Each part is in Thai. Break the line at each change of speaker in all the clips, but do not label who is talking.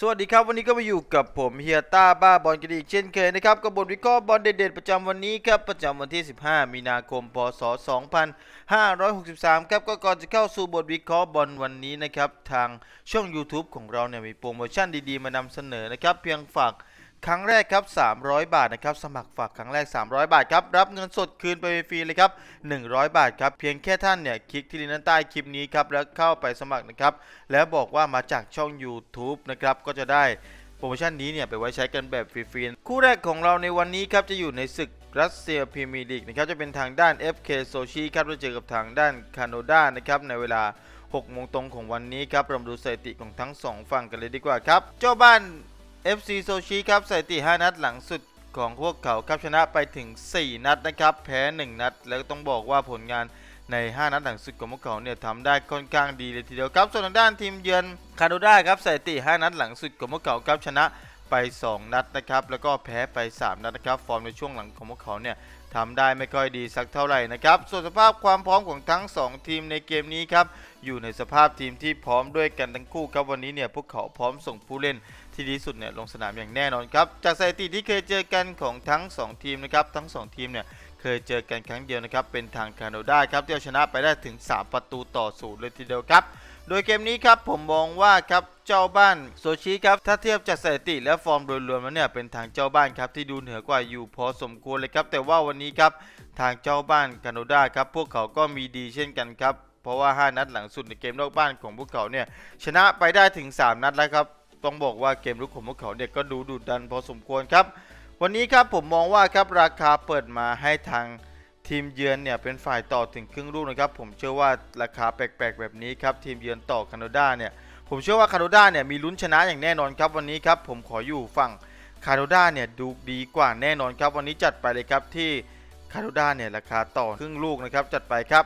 สวัสดีครับวันนี้ก็มาอยู่กับผมเฮียต้าบ้าบอลกันอีกเช่นเคยนะครับกับบทวิเคราะห์บอลเด็ดๆประจำวันนี้ครับประจำวันที่ 15 มีนาคม พศ 2563 ครับก็ก่อนจะเข้าสู่บทวิเคราะห์บอลวันนี้นะครับทางช่อง YouTube ของเราเนี่ยมีโปรโมชั่นดีๆ มานำเสนอนะครับเพียงฝาก ครั้งแรกครับ 300 บาทนะครับ สมัครฝากครั้งแรก 300 บาทครับ รับเงินสดคืนไปฟรีเลยครับ 100 บาทครับ เพียงแค่ท่านเนี่ยคลิกที่ลิงก์ด้านใต้คลิปนี้ครับ แล้วเข้าไปสมัครนะครับ แล้วบอกว่ามาจากช่อง YouTube นะครับ ก็จะได้โปรโมชั่นนี้เนี่ยไปไว้ใช้กันแบบฟรีๆ คู่แรกของเราในวันนี้ครับจะอยู่ในศึกรัสเซียพรีเมียร์ลีกนะครับ จะเป็นทางด้าน FK โซชิครับแล้วเจอกับทางด้านคาโนดานะครับในเวลา6โมงตรงของวันนี้ครับเรามาดูสถิติของทั้ง 2 ฝั่งกันเลยดีกว่าครับ เจ้าบ้าน FC โซชิครับสถิติ 5 นัดหลังสุดของพวกเขาครับชนะไปถึง 4 นัดนะครับ แพ้ 1 นัด แล้วต้องบอกว่าผลงานใน 5 นัดหลังสุดของพวกเขาเนี่ยทำได้ค่อนข้างดีเลยทีเดียวครับ ส่วนทางด้านทีมเยือนคาโดด้าครับสถิติ 5 นัดหลังสุดของพวกเขาครับชนะไป 2 นัดนะครับ แล้วก็แพ้ไป 3 นัดนะครับ ฟอร์มในช่วงหลังของพวกเขาเนี่ยทำได้ไม่ค่อยดีสักเท่าไหร่นะครับ ส่วนสภาพความพร้อมของทั้ง 2 ทีมในเกมนี้ครับ อยู่ในสภาพทีมที่พร้อมด้วยกันทั้งคู่ครับวันนี้เนี่ยพวกเขาพร้อมส่งผู้เล่น ที่ดีสุดเนี่ยลงสนามอย่างแน่นอนครับ จากสถิติที่เคยเจอกันของทั้ง 2 ทีมนะครับทั้ง 2 ทีมเนี่ยเคยเจอกันครั้งเดียวนะครับเป็นทางคาโนดาครับที่เอาชนะไปได้ถึง 3 ประตูต่อศูนย์เลยทีเดียวครับ โดยเกมนี้ครับผมมองว่าครับเจ้าบ้านโซชิครับถ้าเทียบจากสถิติและฟอร์มโดยรวมแล้วเนี่ยเป็นทางเจ้าบ้านครับที่ดูเหนือกว่าอยู่พอสมควรเลยครับแต่ว่าวันนี้ครับทางเจ้าบ้านคาโนดาครับพวกเขาก็มีดีเช่นกันครับเพราะว่า 5 นัดหลังสุดในเกมนอกบ้านของพวกเขาเนี่ยชนะไปได้ถึง 3 นัดแล้วครับ ต้องบอกว่าเกมรุกของพวกเขาเนี่ยก็ดูดุดันพอสมควรครับ วันนี้ครับผมมองว่าครับราคาเปิดมาให้ทางทีมเยือนเนี่ยเป็นฝ่ายต่อถึงครึ่งลูกนะครับ ผมเชื่อว่าราคาแปลกๆ แบบนี้ครับทีมเยือนต่อคาโนดาเนี่ยผมเชื่อว่าคาโนดาเนี่ยมีลุ้นชนะอย่างแน่นอนครับวันนี้ครับผมขออยู่ฝั่งคาโนดาเนี่ยดูดีกว่าแน่นอนครับวันนี้จัดไปเลยครับที่คาโนดาเนี่ยราคาต่อครึ่งลูกนะครับจัดไปครับ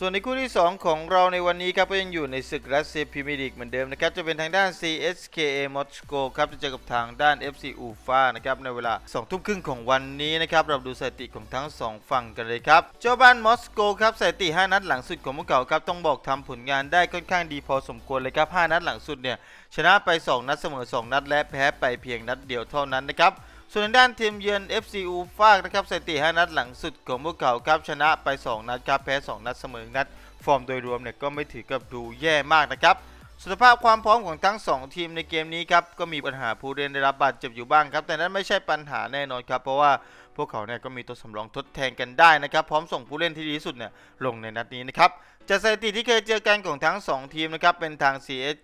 ส่วนในคู่ที่ 2 ของเราในวันนี้ครับก็ยังอยู่ในศึกรัสเซียพรีเมียร์ลีกเหมือนเดิมนะครับจะเป็นทางด้าน CSKA Moscow ครับจะเจอกับทางด้าน FC Ufa นะครับในเวลา2ทุ่มครึ่งของวันนี้นะครับเราดูสถิติของทั้ง 2 ฝั่งกันเลยครับเจ้าบ้านมอสโกครับสถิติ 5 นัดหลังสุดของพวกเขาครับต้องบอกทำผลงานได้ค่อนข้างดีพอสมควรเลยครับ 5 นัดหลังสุดเนี่ยชนะไป 2 นัดเสมอ 2 นัดและแพ้ไปเพียงนัดเดียวเท่านั้นนะครับ ส่วนทางด้านทีมเยือน FC อูฟากนะครับสถิติ5นัดหลังสุดของพวกเขาครับชนะไป 2 นัดครับแพ้ 2 นัดเสมอนัด ฟอร์มโดยรวมเนี่ยก็ไม่ถือกับดูแย่มากนะครับสุขภาพความพร้อมของทั้ง 2 ทีมในเกมนี้ครับก็มีปัญหาผู้เล่นได้รับบาดเจ็บอยู่บ้างครับ แต่นั้นไม่ใช่ปัญหาแน่นอนครับ เพราะว่าพวกเขาเนี่ยก็มีตัวสำรองทดแทนกันได้นะครับ พร้อมส่งผู้เล่นที่ดีที่สุดเนี่ยลงในนัดนี้นะครับจากสถิติที่เคยเจอกันของทั้ง 2 ทีมนะครับเป็นทาง CS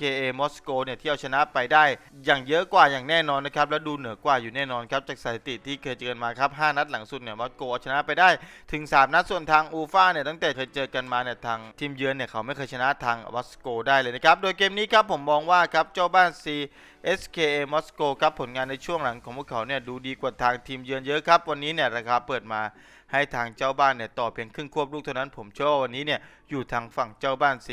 KA มอสโกเนี่ยที่เอาชนะไปได้ อย่างเยอะกว่าอย่างแน่นอนนะครับและดูเหนือกว่าอยู่แน่นอนครับจากสถิติที่เคยเจอกันมาครับ5นัดหลังสุดเนี่ยมอสโกเอาชนะไปได้ถึง 3 นัดส่วนทางอูฟ่าเนี่ยตั้งแต่เคยเจอกันมาเนี่ยทางทีมเยือนเนี่ยเขาไม่เคยชนะทางมอสโกได้เลยนะครับโดยเกมนี้ครับผมมองว่าครับเจ้าบ้าน C SKA มอสโกครับผลงานในช่วงหลังของพวกเขาเนี่ยดูดีกว่าทางทีมเยือนเยอะครับวันนี้เนี่ยราคาเปิดมา ให้ทางเจ้าบ้านเนี่ยต่อเพียงครึ่งควบลูกเท่านั้นผมเชื่อว่าวันนี้เนี่ยอยู่ทางฝั่งเจ้าบ้าน C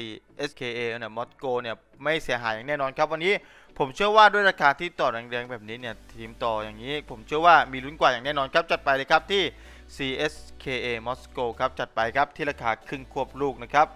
SKA เนี่ยมอสโกเนี่ยไม่เสียหายอย่างแน่นอนครับวันนี้ผมเชื่อว่าด้วยราคาที่ต่อแรงๆแบบนี้เนี่ยทีมต่ออย่างนี้ ผมเชื่อว่ามีลุ้นกว่าอย่างแน่นอนครับจัดไปเลยครับที่ CSKA Moscow ครับจัดไปครับที่ราคาครึ่งควบลูกนะครับ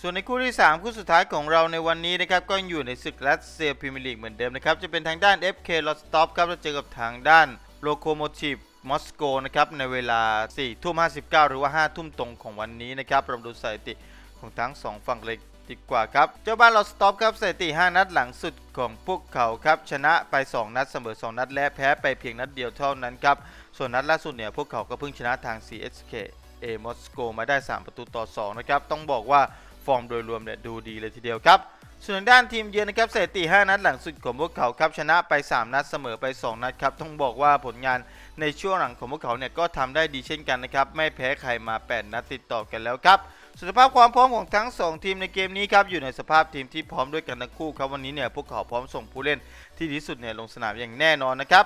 ส่วนในคู่ที่ 3 คู่สุดท้ายของเราในวันนี้นะครับก็ยังอยู่ในศึกรัสเซียพรีเมียร์ลีกเหมือนเดิมนะครับจะเป็นทางด้าน FK Rostov ครับจะเจอกับทางด้านโลโคโมทีฟ มอสโกนะครับในเวลา4ทุ่ม59 หรือว่า 5 ทุ่มตรงของวันนี้นะครับเราดูสถิติของทั้ง 2 ฝั่งเลยดีกว่าครับ เจ้าบ้านลอสต็อปครับสถิติ 5 นัดหลังสุดของพวกเขาครับชนะไป 2 นัดเสมอ 2 นัดและแพ้ไปเพียงนัดเดียวเท่านั้นครับ ส่วนนัดล่าสุดเนี่ยพวกเขาก็เพิ่งชนะทาง CSK เอมอสโกมาได้ 3 ประตูต่อ 2 นะครับ ต้องบอกว่าฟอร์มโดยรวมเนี่ยดูดีเลยทีเดียวครับ ส่วนด้านทีมเยือนนะครับสถิติ 5 นัดหลังสุดของพวกเขาครับชนะไป 3 นัดเสมอไป 2 นัดครับต้องบอกว่าผลงานในช่วงหลังของพวกเขาเนี่ยก็ทำได้ดีเช่นกันนะครับไม่แพ้ใครมา 8 นัดติดต่อกันแล้วครับสุขภาพความพร้อมของทั้ง 2 ทีมในเกมนี้ครับอยู่ในสภาพทีมที่พร้อมด้วยกันทั้งคู่ครับวันนี้เนี่ยพวกเขาพร้อมส่งผู้เล่นที่ดีสุดเนี่ยลงสนามอย่างแน่นอนนะครับ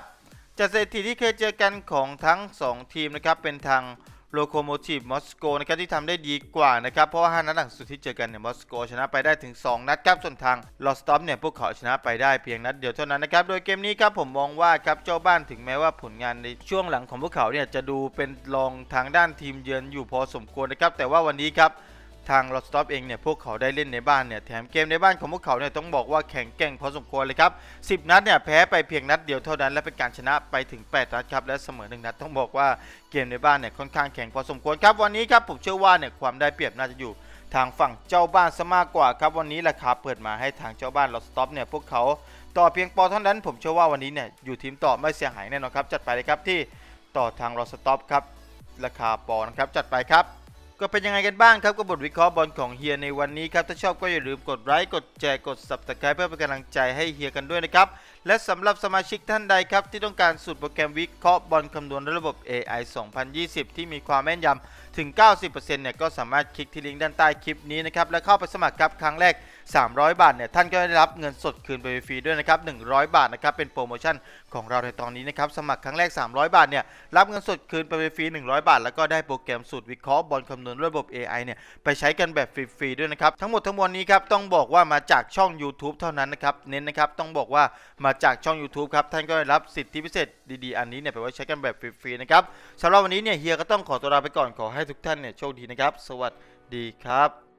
จากสถิติที่เคยเจอกันของทั้ง 2 ทีมนะครับเป็นทาง โลโคโมทีฟมอสโกนะครับที่ทำได้ดีกว่านะครับ เพราะว่า 5 นัดหลังสุดที่เจอกันเนี่ยมอสโกชนะไปได้ถึง 2 นัดครับส่วนทางลอสตอมเนี่ยพวกเขาชนะไปได้เพียงนัดเดียวเท่านั้นนะครับ โดยเกมนี้ครับผมมองว่าครับเจ้าบ้านถึงแม้ว่าผลงานในช่วงหลังของพวกเขาเนี่ยจะดูเป็นรองทางด้านทีมเยือนอยู่พอสมควรนะครับแต่ว่าวันนี้ครับ ทางลอสต็อปเองเนี่ยพวกเขาได้เล่นในบ้านเนี่ยแถมเกมในบ้านของพวกเขาเนี่ยต้องบอกว่าแข็งแกร่งพอสมควรเลยครับ 10 นัดเนี่ยแพ้ไปเพียงนัดเดียวเท่านั้นและเป็นการชนะไปถึง 8 นัดครับและเสมอหนึ่งนัดต้องบอกว่าเกมในบ้านเนี่ยค่อนข้างแข็งพอสมควรครับวันนี้ครับผมเชื่อว่าเนี่ยความได้เปรียบน่าจะอยู่ทางฝั่งเจ้าบ้านซะมากกว่าครับวันนี้ราคาเปิดมาให้ทางเจ้าบ้านลอสต็อปเนี่ยพวกเขาต่อเพียงปอเท่านั้น ผมเชื่อว่าวันนี้เนี่ยอยู่ทีมต่อไม่เสียหายแน่นอนครับจัดไปเลยครับที่ต่อทางลอสต็อปครับราคาปอนะครับจัดไปครับ ก็เป็นยังไงกันบ้างครับกับบทวิเคราะห์บอลของเฮียในวันนี้ครับ ถ้าชอบก็อย่าลืมกดไลค์กดแชร์กด subscribe เพื่อเป็นกำลังใจให้เฮียกันด้วยนะครับ และสำหรับสมาชิกท่านใดครับ ที่ต้องการสูตรโปรแกรมวิเคราะห์บอลคำนวณระบบ AI 2020 ที่มีความแม่นยำถึง 90%เนี่ยก็สามารถคลิกที่ลิงก์ด้านใต้คลิปนี้นะครับและเข้าไปสมัครครับครั้งแรก 300 บาทเนี่ยท่านก็ได้รับเงินสดคืนไปฟรีด้วยนะครับ100 บาทนะครับเป็นโปรโมชั่นของเราในตอนนี้นะครับสมัครครั้งแรก 300 บาทเนี่ยรับเงินสดคืนไปฟรี100 บาท แล้วก็ได้โปรแกรมสูตรวิเคราะห์บอลคำนวณระบบ AI เนี่ยไปใช้กันแบบฟรีๆด้วยนะครับทั้งหมดทั้งมวลนี้ครับต้องบอกว่ามาจากช่อง YouTube เท่านั้นนะครับเน้นนะครับต้องบอกว่ามาจากช่อง YouTube ครับท่านก็ได้รับสิทธิพิเศษดีๆ อันนี้เนี่ยไปไว้ใช้กันแบบฟรีๆนะครับสำหรับวันนี้เนี่ยเฮียก็ต้องขอตัวลาไปก่อนขอให้ทุกท่านเนี่ยโชคดีนะครับ สวัสดีครับ